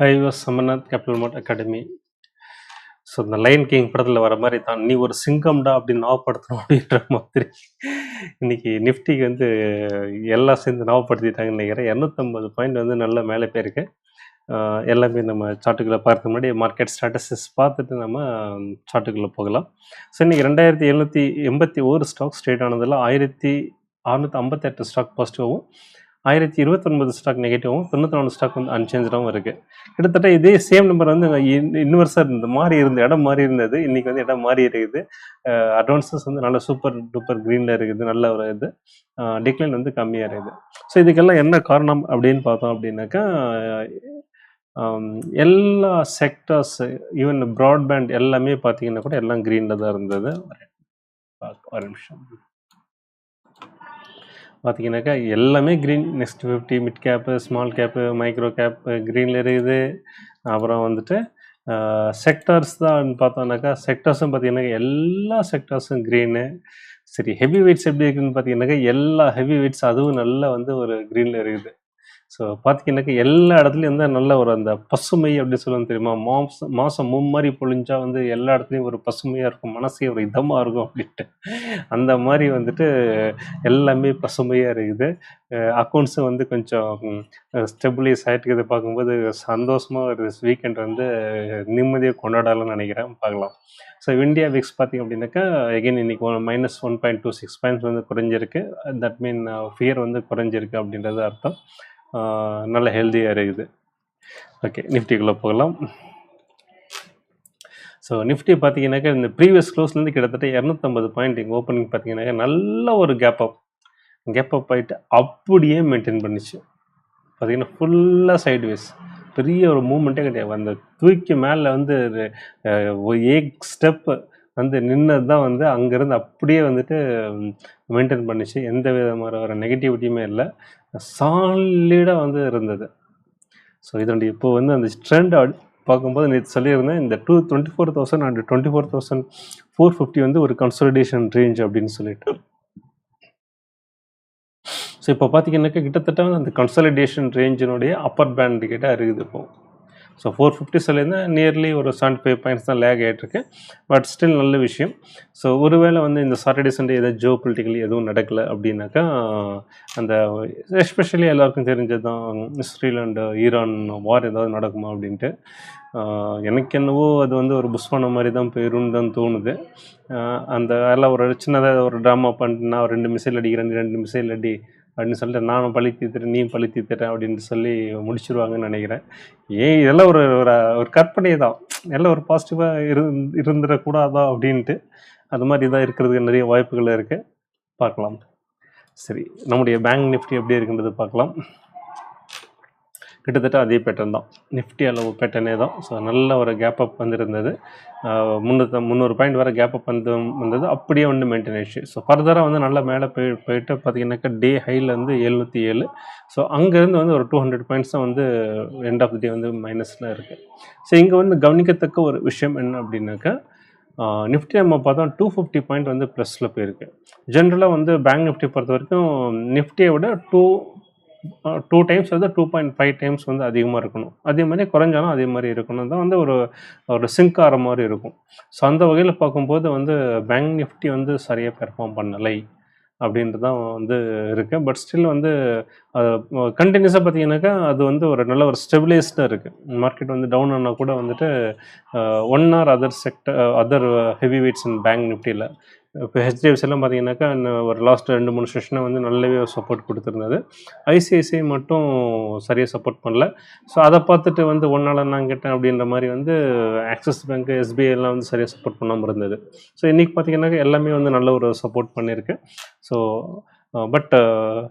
I was Somnath capital mart academy. So இந்த line king படத்தில் வர மாதிரி தான். நீ ஒரு சிங்கம்டா அப்படின்னு ஞாபகப்படுத்தணும் அப்படின்ற மாதிரி. இன்னைக்கு நிஃப்டிக்கு வந்து எல்லாம் சேர்ந்து ஞாபகப்படுத்திட்டாங்கன்னு நினைக்கிறேன். இரநூத்தம்பது பாயிண்ட் வந்து நல்ல மேலே போயிருக்கு. எல்லாமே நம்ம சார்ட்டுக்குள்ளே பார்க்க முன்னாடி மார்க்கெட் ஸ்டாட்டஸஸ் பார்த்துட்டு நம்ம சார்ட்டுக்குள்ளே போகலாம். ஸோ இன்னைக்கு ரெண்டாயிரத்தி எழுநூற்றி எண்பத்தி ஒரு ஸ்டாக் ஸ்ட்ரேட் ஆனதில் ஆயிரத்தி அறுநூற்றி ஐம்பத்தெட்டு ஸ்டாக் பாசிட்டிவாகவும் ஆயிரத்தி இருபத்தொன்பது ஸ்டாக் நெகட்டிவும் தொண்ணூற்றி நாலு ஸ்டாக் வந்து அன்சேஞ்சாகவும் இருக்குது கிட்டத்தட்ட இதே சேம் நம்பர் வந்து இன்வெர்ஸாக இருந்தது. மாறி இருந்த இடம் மாறி இருந்தது. இன்றைக்கி வந்து இடம் மாறி இருக்குது. அட்வான்ஸஸ் வந்து நல்ல சூப்பர் டூப்பர் க்ரீனில் இருக்குது. நல்ல ஒரு இது. டிக்ளைன் வந்து கம்மியாக இருக்குது. ஸோ இதுக்கெல்லாம் என்ன காரணம் அப்படின்னு பார்த்தோம் அப்படின்னாக்கா எல்லா செக்டர்ஸ் ஈவன் ப்ராட்பேண்ட் எல்லாமே பார்த்தீங்கன்னா கூட எல்லாம் க்ரீனில் தான் இருந்தது. ஒரு நிமிஷம். பார்த்தீங்கன்னாக்கா எல்லாமே green next fifty mid cap small cap micro cap க்ரீனில் இருக்குது. அப்புறம் வந்துட்டு செக்டர்ஸ் தான் பார்த்தோன்னாக்கா செக்டர்ஸும் பார்த்தீங்கன்னாக்கா எல்லா செக்டர்ஸும் க்ரீனு சரி ஹெவி வெயிட்ஸ் எப்படி இருக்குதுன்னு பார்த்தீங்கன்னாக்கா எல்லா ஹெவி வெயிட்ஸ் அதுவும் நல்ல வந்து ஒரு க்ரீனில் இருக்குது. ஸோ பார்த்தீங்கன்னாக்கா எல்லா இடத்துலையும் வந்து நல்ல ஒரு அந்த பசுமை அப்படின்னு சொல்லுவாங்க தெரியுமா? மாசம் மாதம் மும்மாரி பொழிஞ்சா வந்து எல்லா இடத்துலையும் ஒரு பசுமையாக இருக்கும் மனசே ஒரு இதமாக இருக்கும் அப்படின்ட்டு. அந்த மாதிரி வந்துட்டு எல்லாமே பசுமையாக இருக்குது. அக்கௌண்ட்ஸும் வந்து கொஞ்சம் ஸ்டெபிளைஸ் ஆகிட்டு பார்க்கும்போது சந்தோஷமாக ஒரு வீக்கெண்ட் வந்து நிம்மதியாக கொண்டாடலாம்னு நினைக்கிறேன். பார்க்கலாம். ஸோ இந்தியா விக்ஸ் பார்த்திங்க அப்படின்னாக்கா எகைன் இன்னைக்கு minus one point two six points வந்து குறைஞ்சிருக்கு. தட் மீன் ஃபியர் வந்து குறைஞ்சிருக்கு அப்படின்றது அர்த்தம். நல்ல ஹெல்த்தியாக இருக்குது. ஓகே நிஃப்டிக்குள்ளே போகலாம். ஸோ நிஃப்டி பார்த்தீங்கன்னாக்கா இந்த ப்ரீவியஸ் க்ளோஸ்லேருந்து கிட்டத்தட்ட இரநூத்தம்பது பாயிண்ட் இங்கே ஓப்பனிங் பார்த்தீங்கன்னாக்கா நல்ல ஒரு கேப் அப் கேப் அப் ஆகிட்டு அப்படியே மெயின்டைன் பண்ணிச்சு. பார்த்தீங்கன்னா ஃபுல்லாக சைட்வேஸ் பெரிய ஒரு மூமெண்ட்டே கிடையாது. அந்த தூக்கி மேலே வந்து ஏக் ஸ்டெப்பு வந்து நின்னது தான் வந்து அங்கேருந்து அப்படியே வந்துட்டு மெயின்டைன் பண்ணிச்சு. எந்த விதமான ஒரு நெகட்டிவிட்டியுமே இல்லை. சாலிடாக வந்து இருந்தது. ஸோ இதனுடைய இப்போ வந்து அந்த ட்ரெண்ட் பார்க்கும்போது நேற்று சொல்லியிருந்தேன் இந்த two twenty four thousand and twenty four thousand four fifty வந்து ஒரு கன்சல்டேஷன் ரேஞ்ச் அப்படின்னு சொல்லிட்டு. ஸோ இப்போ பார்த்தீங்கன்னாக்கா கிட்டத்தட்ட வந்து அந்த கன்சல்டேஷன் ரேஞ்சினுடைய அப்பர் பேண்ட் கிட்ட இருக்குது இப்போ. ஸோ ஃபோர் ஃபிஃப்டி சொல்லியிருந்தா நியர்லி ஒரு செவன்டி ஃபைவ் பாயிண்ட்ஸ் தான் லேக் ஆகிட்டுருக்கு பட் ஸ்டில் நல்ல விஷயம். ஸோ ஒருவேளை வந்து இந்த சாட்டர்டே சண்டே ஏதாவது ஜோ பொலிட்டிக்கலி எதுவும் நடக்கலை அப்படின்னாக்கா அந்த எஸ்பெஷலி எல்லாருக்கும் தெரிஞ்சது தான் இஸ்ரேல் அண்ட் ஈரான் வார் ஏதாவது நடக்குமா அப்படின்ட்டு. எனக்கு என்னவோ அது வந்து ஒரு புஷ் பண்ண மாதிரி தான் போயிரும்னு தான் தோணுது. அந்த எல்லாம் ஒரு சின்னதாக ஒரு ட்ராமா பண்ணிட்டு நான் ஒரு ரெண்டு மிசைல் அடிக்கிறேன் ரெண்டு மிசைல் அடி அப்படின்னு சொல்லிட்டு நானும் பழி தீத்துறேன் நீ பழி தீத்துறேன் அப்படின்னு சொல்லி முடிச்சிருவாங்கன்னு நினைக்கிறேன். ஏன் இதெல்லாம் ஒரு ஒரு ஒரு கற்பனை தான். எல்லாம் ஒரு பாசிட்டிவாக இரு இருந்துடக்கூடாதா அப்படின்ட்டு அது மாதிரி தான் இருக்கிறதுக்கு நிறைய வாய்ப்புகள் இருக்குது பார்க்கலாம். சரி நம்முடைய பேங்க் நிஃப்டி எப்படி இருக்குன்றது பார்க்கலாம். கிட்டத்தட்ட அதே பேட்டர்ன் தான். நிஃப்டி அளவு பேட்டர்னே தான் ஸோ நல்ல ஒரு கேப் அப் வந்திருந்தது. முந்நூற்றி முந்நூறு பாயிண்ட் வர கேப் அப் வந்து வந்தது. அப்படியே வந்து மெயின்டைன் ஆயிடுச்சு. ஸோ ஃபர்தராக வந்து நல்லா மேலே போய் போயிட்டு பார்த்தீங்கன்னாக்கா டே ஹைலேருந்து எழுநூற்றி ஏழு. ஸோ அங்கேருந்து வந்து ஒரு டூ ஹண்ட்ரட் பாயிண்ட்ஸ் தான் வந்து எண்ட் ஆஃப் தி டே வந்து மைனஸில் இருக்குது ஸோ இங்கே வந்து கவனிக்கத்தக்க ஒரு விஷயம் என்ன அப்படின்னாக்கா நிஃப்டி நம்ம பார்த்தோம் டூ ஃபிஃப்டி பாயிண்ட் வந்து ப்ளஸில் போயிருக்கு. ஜென்ரலாக வந்து பேங்க் நிஃப்டி பொறுத்த வரைக்கும் நிஃப்டியை விட டூ டூ டைம்ஸ் வந்து டூ பாயிண்ட் ஃபைவ் டைம்ஸ் வந்து அதிகமாக இருக்கணும். அதே மாதிரி குறைஞ்சாலும் அதே மாதிரி இருக்கணும். தான் வந்து ஒரு ஒரு சிங்க் ஆகிற மாதிரி இருக்கும். ஸோ அந்த வகையில் பார்க்கும்போது வந்து பேங்க் நிஃப்டி வந்து சரியாக பெர்ஃபார்ம் பண்ணலை அப்படின்றது தான் வந்து இருக்கு. பட் ஸ்டில் வந்து கண்டினியூஸாக பார்த்தீங்கன்னாக்கா அது வந்து ஒரு நல்ல ஒரு ஸ்டெபிலைஸ்டாக இருக்குது மார்க்கெட் வந்து டவுன் ஆனால் கூட வந்துட்டு one or other sector other heavy weights in bank நிஃப்டியில் இப்போ ஹெச்டிஎஃப்சி எல்லாம் பார்த்தீங்கன்னாக்கா ஒரு லாஸ்ட் ரெண்டு மூணு செஷனை வந்து நல்லாவே சப்போர்ட் கொடுத்துருந்தது. ஐசிஐசிஐ மட்டும் சரியாக சப்போர்ட் பண்ணல. ஸோ அதை பார்த்துட்டு வந்து ஒன்றால் நான் கேட்டேன் அப்படின்ற மாதிரி வந்து ஆக்சிஸ் பேங்க் எஸ்பிஐ எல்லாம் வந்து சரியாக சப்போர்ட் பண்ணாமல் இருந்தது. ஸோ இன்றைக்கி பார்த்தீங்கன்னாக்கா எல்லாமே வந்து நல்ல ஒரு சப்போர்ட் பண்ணியிருக்கு. ஸோ பட்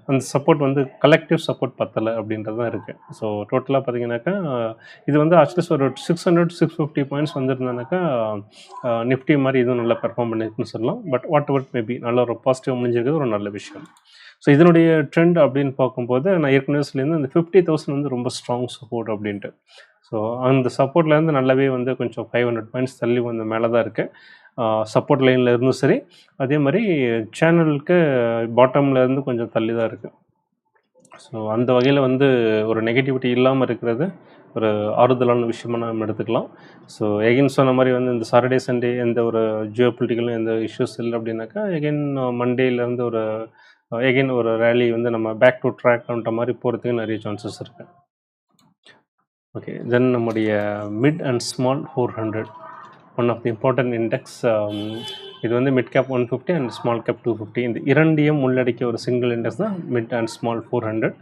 அந்த சப்போர்ட் வந்து கலெக்டிவ் சப்போர்ட் பத்தலை அப்படின்றது தான் இருக்குது ஸோ டோட்டலாக பார்த்தீங்கன்னாக்கா இது வந்து அட்லீஸ்ட் ஒரு six hundred six fifty points வந்திருந்தானாக்கா Nifty மாதிரி இதுவும் நல்லா பெர்ஃபார்ம் பண்ணியிருக்குன்னு சொல்லலாம். பட் வாட் எவர் மேபி நல்ல ஒரு பாசிட்டிவ் முடிஞ்சிருக்கிறது ஒரு நல்ல விஷயம். ஸோ இதனுடைய ட்ரெண்ட் அப்படின்னு பார்க்கும்போது நான் ஏற்கனவே சொல்லியிருந்தேன் இந்த ஃபிஃப்டி தௌசண்ட் வந்து ரொம்ப ஸ்ட்ராங் சப்போர்ட் அப்படின்ட்டு. ஸோ அந்த சப்போர்ட்லேருந்து நல்லாவே வந்து கொஞ்சம் ஃபைவ் ஹண்ட்ரட் பாயிண்ட்ஸ் தள்ளி வந்து மேலே தான் இருக்குது சப்போர்ட் லைனில் இருந்தும் சரி அதே மாதிரி சேனலுக்கு பாட்டமில் இருந்து கொஞ்சம் தள்ளி தான் இருக்குது ஸோ அந்த வகையில் வந்து ஒரு நெகட்டிவிட்டி இல்லாமல் இருக்கிறது ஒரு ஆறுதலான விஷயமா நம்ம எடுத்துக்கலாம். ஸோ எகெயின் சொன்ன மாதிரி வந்து இந்த சாட்டர்டே சண்டே எந்த ஒரு ஜியோ பொலிட்டிக்கலும் எந்த இஷ்யூஸ் இல்லை அப்படின்னாக்கா எகைன் மண்டேலேருந்து ஒரு எகைன் ஒரு ரேலி வந்து நம்ம பேக் டு ட்ராக்ன்ற மாதிரி போகிறதுக்கு நிறைய சான்சஸ் இருக்குது ஓகே தென் நம்முடைய mid and small four hundred one of the important index இது வந்து mid cap one fifty and small cap two fifty இந்த இரண்டையும் உள்ளடக்கிய ஒரு சிங்கிள் இண்டெக்ஸ் தான் mid and small four hundred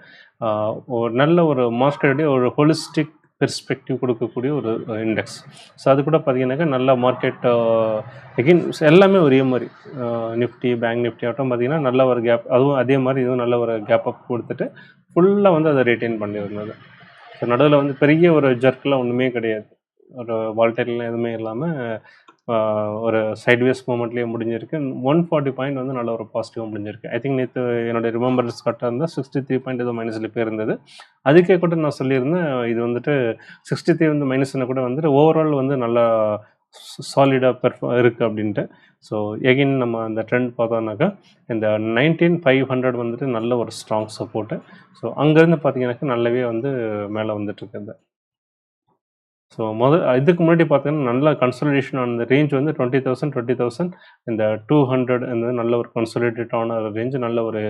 ஒரு நல்ல ஒரு மார்க்கெட்டுடைய ஒரு ஹோலிஸ்டிக் பெர்ஸ்பெக்டிவ் கொடுக்கக்கூடிய ஒரு இண்டெக்ஸ் ஸோ அது கூட பார்த்தீங்கன்னாக்கா நல்ல மார்க்கெட் அகெயின் எல்லாமே ஒரே மாதிரி. நிஃப்டி பேங்க் நிஃப்டி ஆகட்டும் பார்த்தீங்கன்னா நல்ல ஒரு கேப் அதுவும் அதே மாதிரி இதுவும் நல்ல ஒரு கேப் அப் கொடுத்துட்டு ஃபுல்லாக வந்து அதை ரிட்டைன் பண்ணியிருந்தது ஸோ நடுவில் வந்து பெரிய ஒரு ஜர்க்கெலாம் ஒன்றுமே கிடையாது. ஒரு வால்டைலாம் எதுவுமே இல்லாமல் ஒரு சைட்வேஸ் மூமெண்ட்லேயே முடிஞ்சிருக்கு. ஒன் ஃபார்ட்டி பாயிண்ட் வந்து நல்ல ஒரு பாசிட்டிவாக முடிஞ்சிருக்கு. ஐ திங்க் நேற்று என்னுடைய ரிமம்பரன்ஸ் கரெக்டாக இருந்தால் சிக்ஸ்டி த்ரீ பாயிண்ட் ஏதோ மைனஸில் போயிருந்தது அதுக்கே கூட நான் சொல்லியிருந்தேன் இது வந்துட்டு சிக்ஸ்டி த்ரீ வந்து மைனஸ்னு கூட வந்துட்டு ஓவரால் வந்து நல்லா சாலிடாக பெர்ஃபா இருக்குது அப்படின்ட்டு. ஸோ எகெயின் நம்ம அந்த ட்ரெண்ட் பார்த்தோம்னாக்கா இந்த நைன்டீன் ஃபைவ் ஹண்ட்ரட் வந்துட்டு நல்ல ஒரு ஸ்ட்ராங் சப்போர்ட்டு ஸோ அங்கேருந்து பார்த்தீங்கன்னாக்கா நல்லாவே வந்து மேலே வந்துட்டுருக்குது ஸோ முதல் இதுக்கு முன்னாடி பார்த்தீங்கன்னா நல்ல கன்சல்டேஷன் அந்த ரேஞ்ச் வந்து டுவெண்ட்டி தௌசண்ட் டுவெண்ட்டி தௌசண்ட் இந்த டூ ஹண்ட்ரட் இந்த நல்ல ஒரு கன்சல்டேட்டடான ரேஞ்ச் நல்ல ஒரு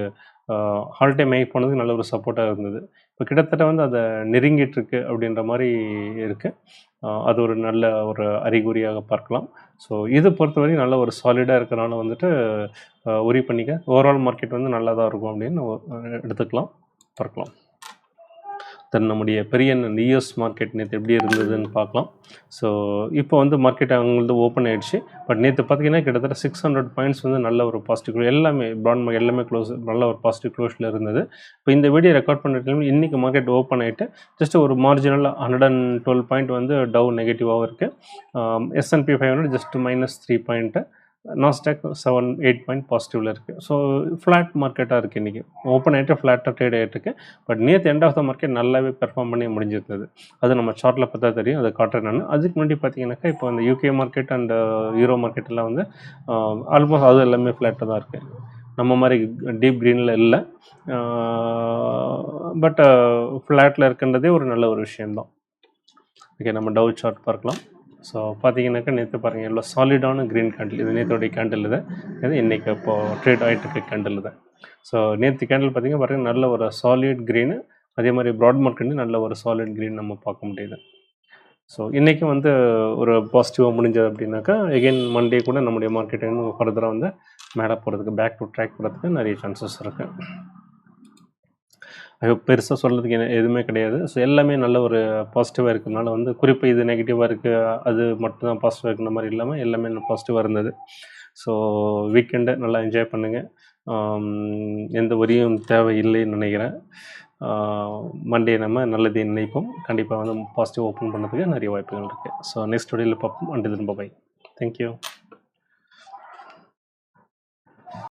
ஹால் டைம் மேக் போனதுக்கு நல்ல ஒரு சப்போர்ட்டாக இருந்தது. இப்போ கிட்டத்தட்ட வந்து அதை நெருங்கிட்டு இருக்கு அப்படின்ற மாதிரி இருக்குது அது ஒரு நல்ல ஒரு அறிகுறியாக பார்க்கலாம். ஸோ இது பொறுத்தவரை நல்ல ஒரு சாலிடாக இருக்கிறனால வந்துட்டு உரி பண்ணிக்க. ஓவரால் மார்க்கெட் வந்து நல்லா தான் இருக்கும் அப்படின்னு எடுத்துக்கலாம் பார்க்கலாம். தென் நம்முடைய பெரிய யூஎஸ் மார்க்கெட் நேற்று எப்படி இருந்ததுன்னு பார்க்கலாம். ஸோ இப்போ வந்து மார்க்கெட் அவங்களது ஓப்பன் ஆயிடுச்சு. பட் நேற்று பார்த்தீங்கன்னா கிட்டத்தட்ட சிக்ஸ் ஹண்ட்ரட் பாயிண்ட்ஸ் வந்து நல்ல ஒரு பாசிட்டிவ் எல்லாமே ப்ராண்ட் மார்க் எல்லாமே க்ளோஸ் நல்ல ஒரு பாசிட்டிவ் க்ளோஸில் இருந்தது. இப்போ இந்த வீடியோ ரெக்கார்ட் பண்ணுற இன்றைக்கி மார்க்கெட் ஓப்பன் ஆகிட்டு ஜஸ்ட் ஒரு marginal hundred and twelve point வந்து டவு நெகட்டிவாகவும் இருக்குது S and P five hundred just minus three point Nasdaq seven eight point பாசிட்டிவில் இருக்குது ஸோ ஃப்ளாட் மார்க்கெட்டாக இருக்குது இன்றைக்கி ஓப்பன் ஆகிட்டு ஃப்ளாட்டாக ட்ரேட் ஆகிட்டு பட் நேற்று எண்ட் ஆஃப் த மார்க்கெட் நல்லாவே பெர்ஃபார்ம் பண்ணி முடிஞ்சிருந்தது. அது நம்ம சார்ட்டில் பார்த்தா தெரியும். அதை காட்டுறேன் நான். அதுக்கு முன்னாடி பார்த்தீங்கன்னாக்கா இப்போ இந்த UK market and euro market எல்லாம் வந்து um, ஆல்மோஸ்ட் அது எல்லாமே ஃப்ளாட்டாக தான் இருக்குது நம்ம மாதிரி டீப் க்ரீனில் இல்லை. பட் uh, ஃப்ளாட்டில் uh, இருக்கின்றதே ஒரு நல்ல ஒரு விஷயம்தான். ஓகே நம்ம டவு சார்ட் பார்க்கலாம். ஸோ பார்த்தீங்கன்னாக்கா நேற்று பாருங்கள் எவ்வளோ சாலிடான க்ரீன் கேண்டில் இது. நேற்றுடைய கேண்டில் இது. இது இன்றைக்கி இப்போது ட்ரேட் ஆகிட்டு இருக்க கேண்டில் தான் ஸோ நேற்று கேண்டில் பார்த்தீங்கன்னா பாருங்கள் நல்ல ஒரு சாலிட் க்ரீனு அதே மாதிரி ப்ராட் மார்க்கெட்லேயும் நல்ல ஒரு சாலிட் க்ரீன் நம்ம பார்க்க முடியுது. ஸோ இன்றைக்கும் வந்து ஒரு பாசிட்டிவாக முடிஞ்சது அப்படின்னாக்கா எகெயின் மண்டே கூட நம்முடைய மார்க்கெட்டு ஃபர்தராக வந்து மேலே போகிறதுக்கு பேக் டு ட்ராக் போகிறதுக்கு நிறைய சான்சஸ் இருக்குது பெருசாக சொல்கிறதுக்கு என்ன எதுவுமே கிடையாது. ஸோ எல்லாமே நல்ல ஒரு பாசிட்டிவாக இருக்கிறதுனால வந்து குறிப்பாக இது நெகட்டிவாக இருக்குது அது மட்டும்தான் பாசிட்டிவாக இருக்கிற மாதிரி இல்லாமல் எல்லாமே பாசிட்டிவாக இருந்தது. ஸோ வீக்கெண்டை நல்லா என்ஜாய் பண்ணுங்கள் எந்த வரியும் தேவை இல்லைன்னு நினைக்கிறேன். மண்டே நம்ம நல்லதே நினைப்போம். கண்டிப்பாக வந்து பாசிட்டிவ் ஓப்பன் பண்ணுறதுக்கு நிறைய வாய்ப்புகள் இருக்குது ஸோ நெக்ஸ்ட் டேயில் பார்ப்போம். அண்டு திரும்ப பை தேங்க்யூ